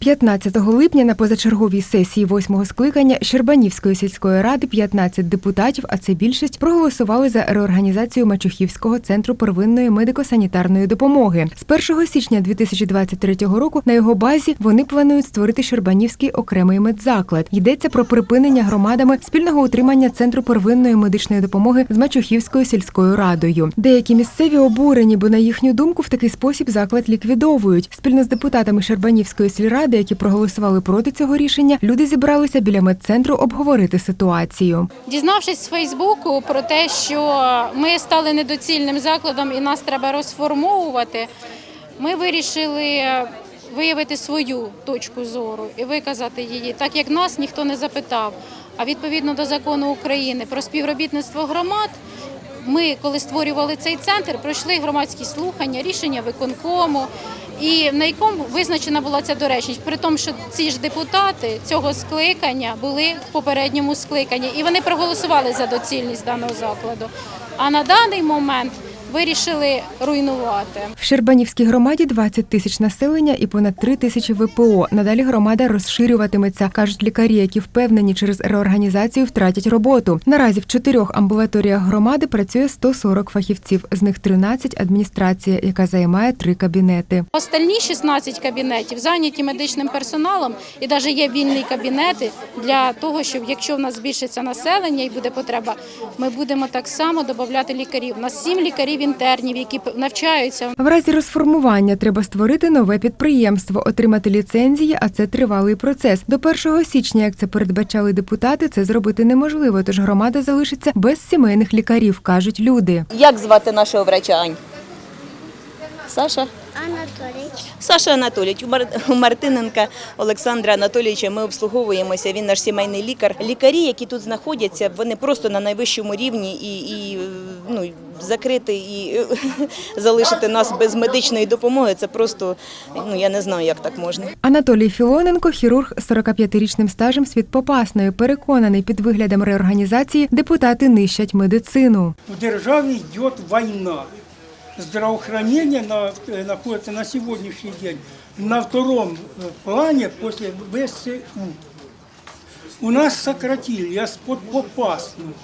15 липня на позачерговій сесії восьмого скликання Щербанівської сільської ради 15 депутатів, а це більшість, проголосували за реорганізацію Мачухівського центру первинної медико-санітарної допомоги. З 1 січня 2023 року на його базі вони планують створити Щербанівський окремий медзаклад. Йдеться про припинення громадами спільного утримання центру первинної медичної допомоги з Мачухівською сільською радою. Деякі місцеві обурені, бо на їхню думку в такий спосіб заклад ліквідовують. Спільно з депутатами Щербанівської сільради, які проголосували проти цього рішення, люди зібралися біля медцентру обговорити ситуацію. Дізнавшись з Фейсбуку про те, що ми стали недоцільним закладом і нас треба розформовувати, ми вирішили виявити свою точку зору і виказати її, так як нас ніхто не запитав. А відповідно до закону України про співробітництво громад. Ми, коли створювали цей центр, пройшли громадські слухання, рішення виконкому, і на якому визначена була ця доречність. При тому, що ці ж депутати цього скликання були в попередньому скликанні, і вони проголосували за доцільність даного закладу. А на даний момент вирішили руйнувати. В Щербанівській громаді 20 тисяч населення і понад 3 тисячі ВПО. Надалі громада розширюватиметься, кажуть лікарі, які впевнені через реорганізацію втратять роботу. Наразі в чотирьох амбулаторіях громади працює 140 фахівців, з них 13 – адміністрація, яка займає три кабінети. Остальні 16 кабінетів зайняті медичним персоналом, і навіть є вільні кабінети для того, щоб якщо в нас збільшиться населення і буде потреба, ми будемо так само додати лікарів. У нас 7 лікарів інтернів, які навчаються. В разі розформування треба створити нове підприємство, отримати ліцензії, а це тривалий процес. До 1 січня, як це передбачали депутати, це зробити неможливо, тож громада залишиться без сімейних лікарів, кажуть люди. Як звати нашого врача Ань? Саша? Анатолійович. Саша Анатолійович. У Мар- Мартиненка Олександра Анатолійовича ми обслуговуємося. Він наш сімейний лікар. Лікарі, які тут знаходяться, вони просто на найвищому рівні і, і ну, закрити і залишити нас без медичної допомоги. Це просто ну я не знаю, як так можна. Анатолій Філоненко, хірург з 45-річним стажем світпопасної, переконаний під виглядом реорганізації депутати нищать медицину. В державе идет война. Здравоохранение на- э, находится на сегодняшний день на втором э, плане после ВСУ. У нас сократили, я под попасную.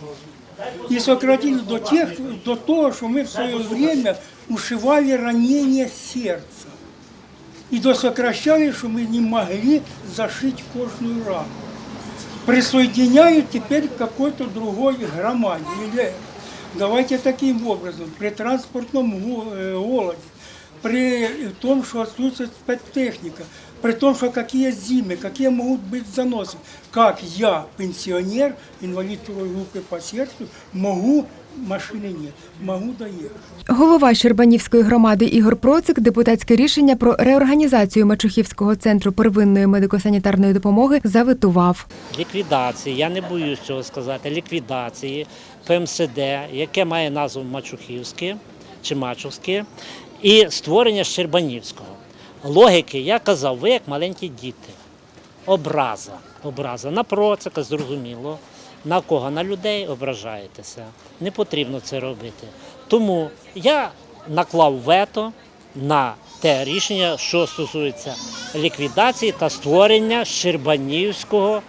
И сократили до, тех, до того, что мы в свое время ушивали ранение сердца. И досокращали, что мы не могли зашить кожную рану. Присоединяют теперь к какой-то другой громаде. Или давайте таким образом, при транспортном го- э, голоде, при том, что отсутствует спецтехника, при том, что какие зимы, какие могут быть заносы, как я, пенсионер, инвалид второй группы по сердцу, могу, машины нет, могу доехать. Голова Щербанівської громади Ігор Процик депутатське рішення про реорганізацію Мачухівського центру первинної медико-санітарної допомоги заветував. ліквідації, я не боюсь цього сказати, ліквідації ПМСД, яке має назву Мачухівське чи Мачовське, і створення Щербанівського. Логіки, я казав, ви як маленькі діти. Образа. Образа. На процика, зрозуміло. На кого? На людей ображаєтеся. Не потрібно це робити. Тому я наклав вето на те рішення, що стосується ліквідації та створення Щербанівського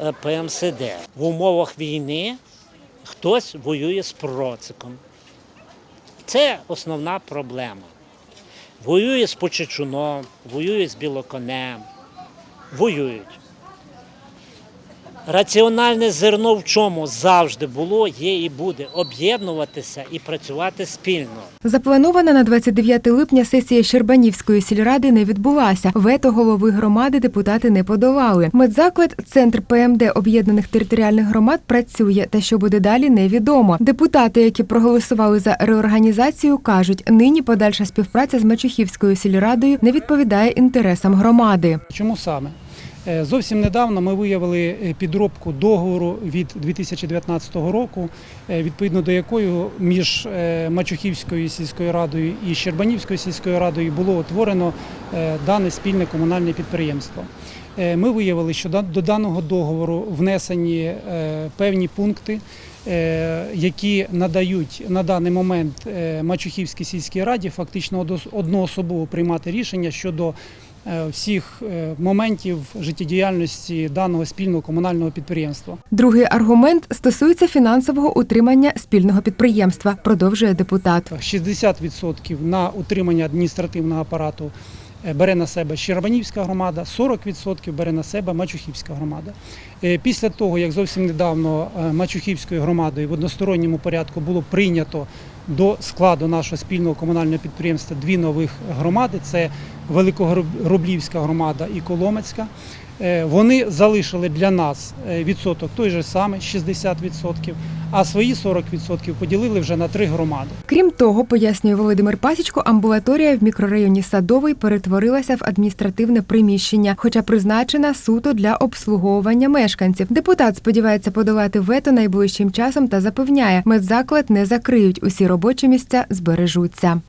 е, ПМСД. В умовах війни хтось воює з проциком. Це основна проблема. Воює з Почечуном, воює з Білоконем, воюють. Раціональне зерно в чому завжди було, є і буде об'єднуватися і працювати спільно. Запланована на 29 липня сесія Щербанівської сільради не відбулася. Вето голови громади депутати не подолали. Медзаклад, центр ПМД об'єднаних територіальних громад працює. Та що буде далі, невідомо. Депутати, які проголосували за реорганізацію, кажуть, нині подальша співпраця з Мачухівською сільрадою не відповідає інтересам громади. Чому саме? Е, Зовсім недавно ми виявили е, підробку договору від 2019 року, е, відповідно до якої між Мачухівською сільською радою і Щербанівською сільською радою було утворено дане спільне комунальне підприємство. Ми виявили, що до даного договору внесені певні пункти, які надають на даний момент Мачухівській сільській раді фактично одноособово приймати рішення щодо всіх е, моментів життєдіяльності даного спільного комунального підприємства. Другий аргумент стосується фінансового утримання спільного підприємства, продовжує депутат. 60% на утримання адміністративного апарату е, бере на себе Щербанівська громада, 40% бере на себе Мачухівська громада. Е, Після того, як зовсім недавно е, Мачухівською громадою в односторонньому порядку було прийнято до складу нашого спільного комунального підприємства дві нових громади: це Великогроблівська громада і Коломецька. Е, Вони залишили для нас е, відсоток той же самий 60%, а свої 40% поділили вже на три громади. Крім того, пояснює Володимир Пасічко, амбулаторія в мікрорайоні Садовий перетворилася в адміністративне приміщення, хоча призначена суто для обслуговування мешканців. Депутат сподівається подолати вето найближчим часом та запевняє, медзаклад не закриють. Усі робочі місця збережуться.